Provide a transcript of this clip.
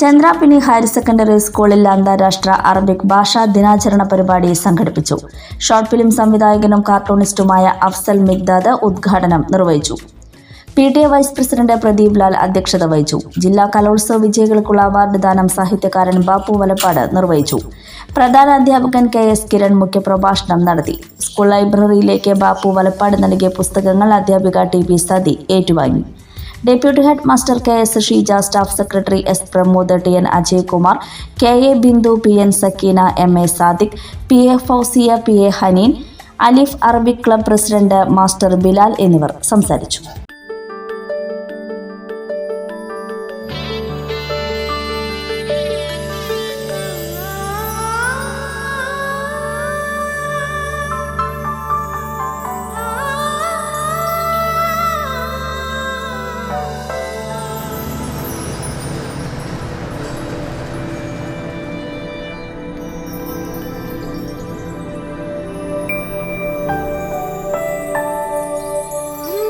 Chandrapini higher secondary സ്കൂളിൽ അന്താരാഷ്ട്ര Arabic ഭാഷാ ദിനാചരണ പരിപാടി സംഘടിപ്പിച്ചു. ഷോർട്ട് ഫിലിം സംവിധായകനും കാർട്ടൂണിസ്റ്റുമായ അഫ്സൽ മിഗ്ദാദ് ഉദ്ഘാടനം നിർവഹിച്ചു. P T A vice president Pradeep Lal അധ്യക്ഷത വഹിച്ചു. ജില്ലാ കലോത്സവ വിജയികൾക്കുള്ള അവാർഡ് ദാനം സാഹിത്യകാരൻ ബാപ്പു വലപ്പാട് നിർവഹിച്ചു. പ്രധാന അധ്യാപകൻ കെ എസ് കിരൺ മുഖ്യപ്രഭാഷണം നടത്തി. സ്കൂൾ ലൈബ്രറിയിലേക്ക് ബാപ്പു വലപ്പാട് നൽകിയ പുസ്തകങ്ങൾ അധ്യാപിക ടി പി സതി ഏറ്റുവാങ്ങി. Deputy head master K S Sheeja staff secretary S Pramod T N Ajaykumar K A Bindu P N Sakeena M A Sadiq P A Fousiya P A Haneen Alif Arabic club president master Bilal എന്നിവർ സംസാരിച്ചു.